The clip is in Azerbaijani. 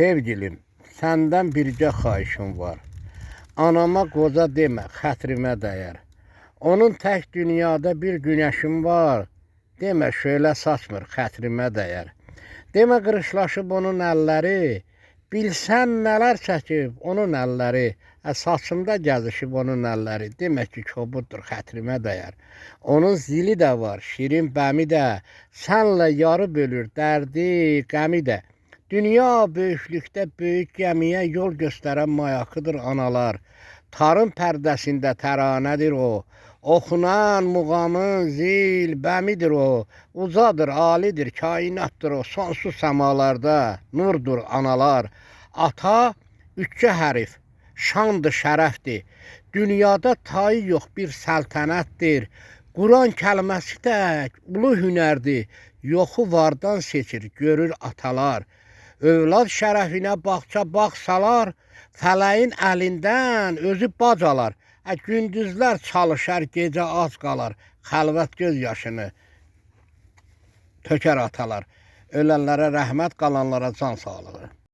Sevgilim, səndən bircə xahişim var. Anama qoca demə, xətrimə dəyər. Onun tək dünyada bir günəşim var. Demə şöyle saçmır, xətrimə dəyər. Demə qırışlaşıb onun əlləri, bilsən nələr çəkib onun əlləri. Ə, saçımda gəzişib onun əlləri. Demək ki, kobuddur, xətrimə dəyər. Onun zili də var, şirin bəmi də. Sənlə yarı bölür dərdi, qəmi də. Dünya böyüklükdə böyük gəmiyə yol göstərən mayakıdır analar. Tarım pərdəsində təranədir o. Oxunan muğamın zil bəmidir o. Ucadır, alidir, kainatdır o. Sonsuz səmalarda nurdur analar. Ata üçcə hərif, şandır, şərəfdir. Dünyada tayı yox bir səltənətdir. Quran kəlməsi tək ulu hünərdir. Yoxu vardan seçir, görür atalar. Övlad şərəfinə bağça bağsalar, fələyin əlindən özü bacalar. Ə, gündüzlər çalışar, gecə az qalar. Xəlvət göz yaşını tökər atalar. Ölənlərə rəhmət, qalanlara can sağlığı.